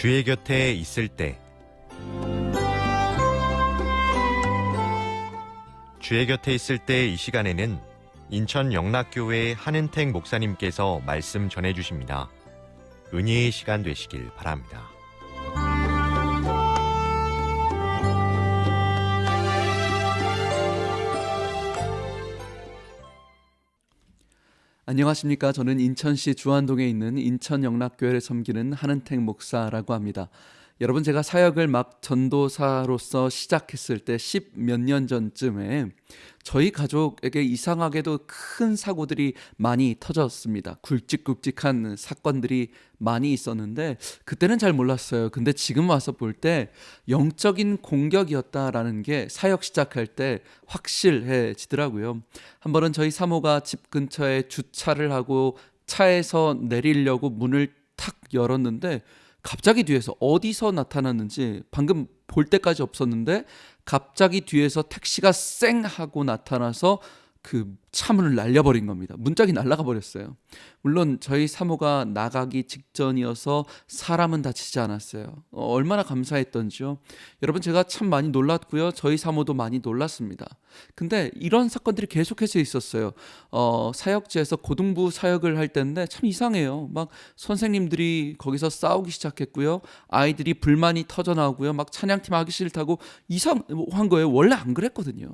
주의 곁에 있을 때 주의 곁에 있을 때 이 시간에는 인천 영락교회 한은택 목사님께서 말씀 전해 주십니다. 은혜의 시간 되시길 바랍니다. 안녕하십니까. 저는 인천시 주안동에 있는 인천 영락교회를 섬기는 한은택 목사라고 합니다. 여러분 제가 사역을 막 전도사로서 시작했을 때 십 몇 년 전쯤에 저희 가족에게 이상하게도 큰 사고들이 많이 터졌습니다. 굵직굵직한 사건들이 많이 있었는데 그때는 잘 몰랐어요. 근데 지금 와서 볼 때 영적인 공격이었다라는 게 사역 시작할 때 확실해지더라고요. 한 번은 저희 사모가 집 근처에 주차를 하고 차에서 내리려고 문을 탁 열었는데 갑자기 뒤에서 어디서 나타났는지 방금 볼 때까지 없었는데 갑자기 뒤에서 택시가 쌩 하고 나타나서 그 차문을 날려버린 겁니다. 문짝이 날아가 버렸어요. 물론 저희 사모가 나가기 직전이어서 사람은 다치지 않았어요. 어, 얼마나 감사했던지요. 여러분 제가 참 많이 놀랐고요. 저희 사모도 많이 놀랐습니다. 근데 이런 사건들이 계속해서 있었어요. 어, 사역지에서 고등부 사역을 할 때인데 참 이상해요. 막 선생님들이 거기서 싸우기 시작했고요. 아이들이 불만이 터져 나오고요. 막 찬양팀 하기 싫다고 이상한 거예요. 원래 안 그랬거든요.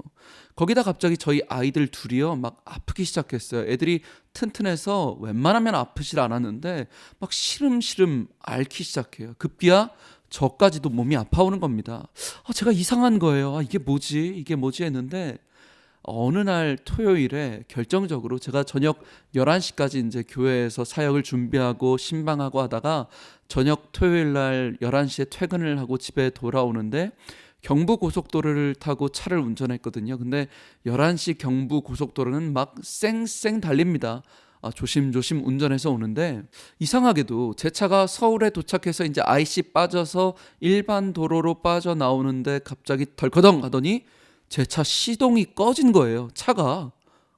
거기다 갑자기 저희 아이들 둘이요. 막 아프기 시작했어요. 애들이 튼튼해서 웬만하면 아프질 않았는데 막 시름시름 앓기 시작해요. 급기야 저까지도 몸이 아파오는 겁니다. 아, 제가 이상한 거예요. 아, 이게 뭐지? 이게 뭐지 했는데 어느 날 토요일에 결정적으로 제가 저녁 11시까지 이제 교회에서 사역을 준비하고 신방하고 하다가 저녁 토요일 날 11시에 퇴근을 하고 집에 돌아오는데 경부 고속도로를 타고 차를 운전했거든요. 근데 11시 경부 고속도로는 막 쌩쌩 달립니다. 아, 조심조심 운전해서 오는데 이상하게도 제 차가 서울에 도착해서 이제 IC 빠져서 일반 도로로 빠져 나오는데 갑자기 덜커덩 하더니 제 차 시동이 꺼진 거예요. 차가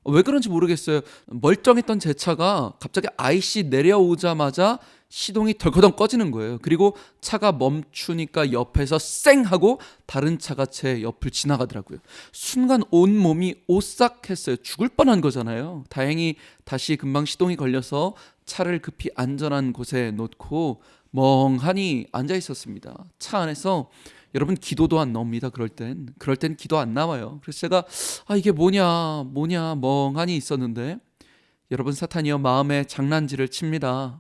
왜 그런지 모르겠어요. 멀쩡했던 제 차가 갑자기 IC 내려오자마자 시동이 덜커덩 꺼지는 거예요. 그리고 차가 멈추니까 옆에서 쌩 하고 다른 차가 제 옆을 지나가더라고요. 순간 온 몸이 오싹했어요. 죽을 뻔한 거잖아요. 다행히 다시 금방 시동이 걸려서 차를 급히 안전한 곳에 놓고 멍하니 앉아 있었습니다. 차 안에서 여러분 기도도 안 나옵니다. 그럴 땐 그럴 땐 기도 안 나와요. 그래서 제가 아 이게 뭐냐 뭐냐 멍하니 있었는데 여러분 사탄이요 마음에 장난질을 칩니다.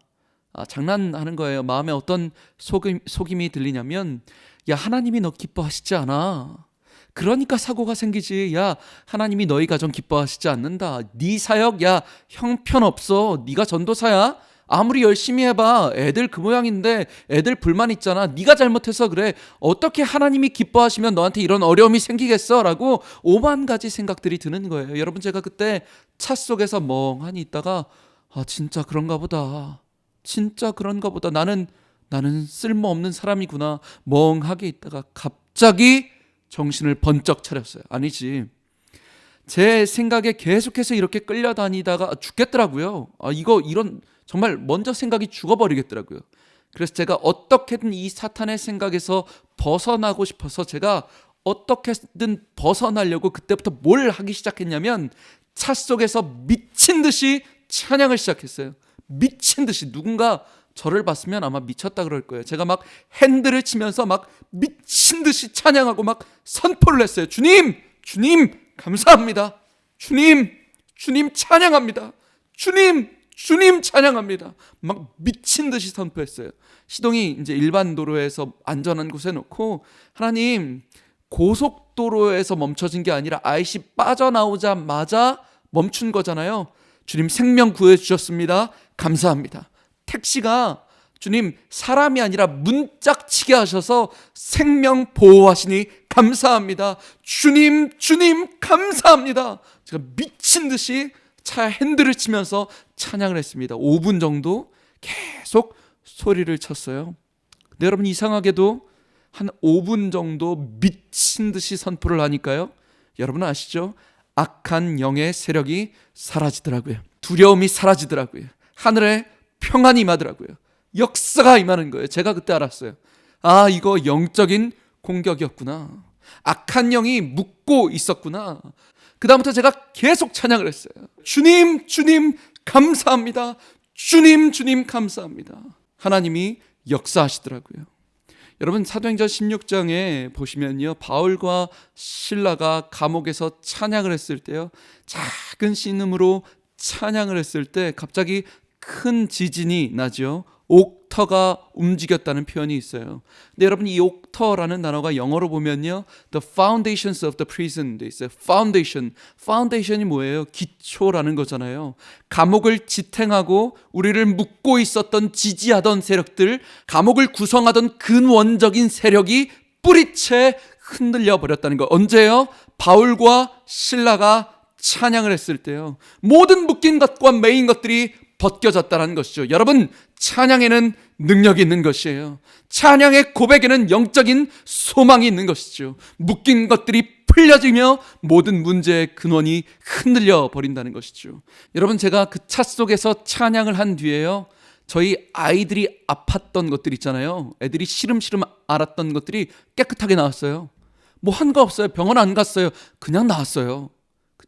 아, 장난하는 거예요. 마음에 어떤 속임, 속임이 들리냐면 야 하나님이 너 기뻐하시지 않아. 그러니까 사고가 생기지. 야 하나님이 너희 가정 기뻐하시지 않는다. 네 사역 야 형편없어. 네가 전도사야. 아무리 열심히 해봐 애들 그 모양인데 애들 불만 있잖아 네가 잘못해서 그래 어떻게 하나님이 기뻐하시면 너한테 이런 어려움이 생기겠어 라고 오만 가지 생각들이 드는 거예요 여러분 제가 그때 차 속에서 멍하니 있다가 아 진짜 그런가 보다 진짜 그런가 보다 나는 나는 쓸모없는 사람이구나. 멍하게 있다가 갑자기 정신을 번쩍 차렸어요. 아니지. 제 생각에 계속해서 이렇게 끌려다니다가 죽겠더라고요. 아 이거 이런 정말 먼저 생각이 죽어버리겠더라고요. 그래서 제가 어떻게든 이 사탄의 생각에서 벗어나고 싶어서 제가 어떻게든 벗어나려고 그때부터 뭘 하기 시작했냐면 차 속에서 미친 듯이 찬양을 시작했어요. 미친 듯이 누군가 저를 봤으면 아마 미쳤다 그럴 거예요. 제가 막 핸들을 치면서 막 미친 듯이 찬양하고 막 선포를 했어요. 주님, 주님, 감사합니다. 주님, 주님 찬양합니다. 주님, 주님 찬양합니다. 막 미친 듯이 선포했어요. 시동이 이제 일반 도로에서 안전한 곳에 놓고 하나님 고속도로에서 멈춰진 게 아니라 IC 빠져나오자마자 멈춘 거잖아요. 주님 생명 구해 주셨습니다. 감사합니다. 택시가 주님 사람이 아니라 문짝치게 하셔서 생명 보호하시니 감사합니다. 주님 주님 감사합니다. 제가 미친 듯이 차 핸들을 치면서 찬양을 했습니다. 5분 정도 계속 소리를 쳤어요. 근데 여러분 이상하게도 한 5분 정도 미친 듯이 선포를 하니까요. 여러분 아시죠? 악한 영의 세력이 사라지더라고요. 두려움이 사라지더라고요. 하늘에 평안이 임하더라고요. 역사가 임하는 거예요. 제가 그때 알았어요. 아, 이거 영적인 공격이었구나. 악한 영이 묶고 있었구나. 그다음부터 제가 계속 찬양을 했어요. 주님, 주님, 감사합니다. 주님, 주님, 감사합니다. 하나님이 역사하시더라고요. 여러분 사도행전 16장에 보시면요. 바울과 신라가 감옥에서 찬양을 했을 때요. 작은 신음으로 찬양을 했을 때 갑자기 큰 지진이 나죠. 옥터가 움직였다는 표현이 있어요. 근데 여러분 이 옥터라는 단어가 영어로 보면요. The foundations of the prison 돼 있어요. foundation. foundation이 뭐예요? 기초라는 거잖아요. 감옥을 지탱하고 우리를 묶고 있었던 지지하던 세력들, 감옥을 구성하던 근원적인 세력이 뿌리채 흔들려 버렸다는 거. 언제요? 바울과 신라가 찬양을 했을 때요. 모든 묶인 것과 메인 것들이 벗겨졌다는 것이죠. 여러분, 찬양에는 능력이 있는 것이에요. 찬양의 고백에는 영적인 소망이 있는 것이죠. 묶인 것들이 풀려지며 모든 문제의 근원이 흔들려 버린다는 것이죠. 여러분, 제가 그 차 속에서 찬양을 한 뒤에요. 저희 아이들이 아팠던 것들 있잖아요. 애들이 시름시름 앓았던 것들이 깨끗하게 나왔어요. 뭐 한 거 없어요. 병원 안 갔어요. 그냥 나왔어요.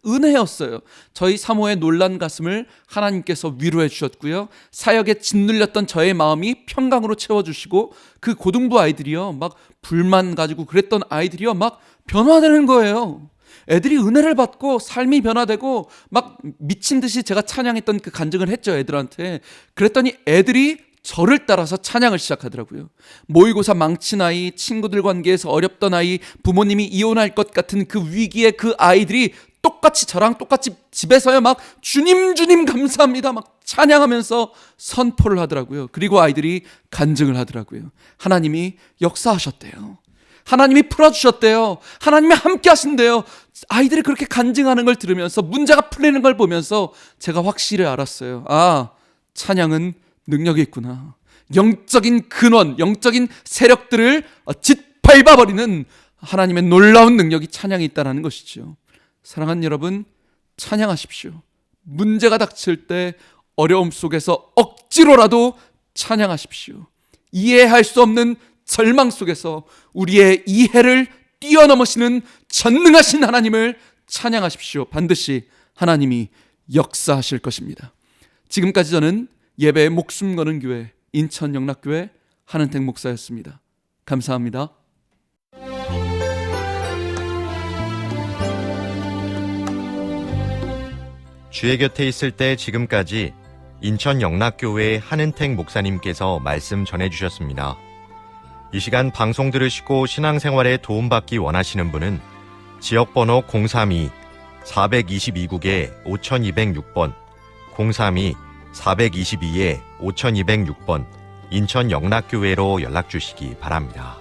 은혜였어요. 저희 사모의 놀란 가슴을 하나님께서 위로해 주셨고요. 사역에 짓눌렸던 저의 마음이 평강으로 채워주시고 그 고등부 아이들이요. 막 불만 가지고 그랬던 아이들이요. 막 변화되는 거예요. 애들이 은혜를 받고 삶이 변화되고 막 미친 듯이 제가 찬양했던 그 간증을 했죠. 애들한테. 그랬더니 애들이 저를 따라서 찬양을 시작하더라고요. 모의고사 망친 아이, 친구들 관계에서 어렵던 아이, 부모님이 이혼할 것 같은 그 위기에 그 아이들이 똑같이 저랑 똑같이 집에서요 막 주님 주님 감사합니다 막 찬양하면서 선포를 하더라고요. 그리고 아이들이 간증을 하더라고요. 하나님이 역사하셨대요. 하나님이 풀어주셨대요. 하나님이 함께 하신대요. 아이들이 그렇게 간증하는 걸 들으면서 문제가 풀리는 걸 보면서 제가 확실히 알았어요. 아, 찬양은 능력이 있구나. 영적인 근원, 영적인 세력들을 짓밟아버리는 하나님의 놀라운 능력이 찬양이 있다는 것이죠. 사랑하는 여러분, 찬양하십시오. 문제가 닥칠 때 어려움 속에서 억지로라도 찬양하십시오. 이해할 수 없는 절망 속에서 우리의 이해를 뛰어넘으시는 전능하신 하나님을 찬양하십시오. 반드시 하나님이 역사하실 것입니다. 지금까지 저는 예배에 목숨 거는 교회 인천 영락교회 한은택 목사였습니다. 감사합니다. 주의 곁에 있을 때 지금까지 인천 영락교회 한은택 목사님께서 말씀 전해주셨습니다. 이 시간 방송 들으시고 신앙생활에 도움받기 원하시는 분은 지역번호 032-422국에 5206번, 032-422에 5206번 인천 영락교회로 연락 주시기 바랍니다.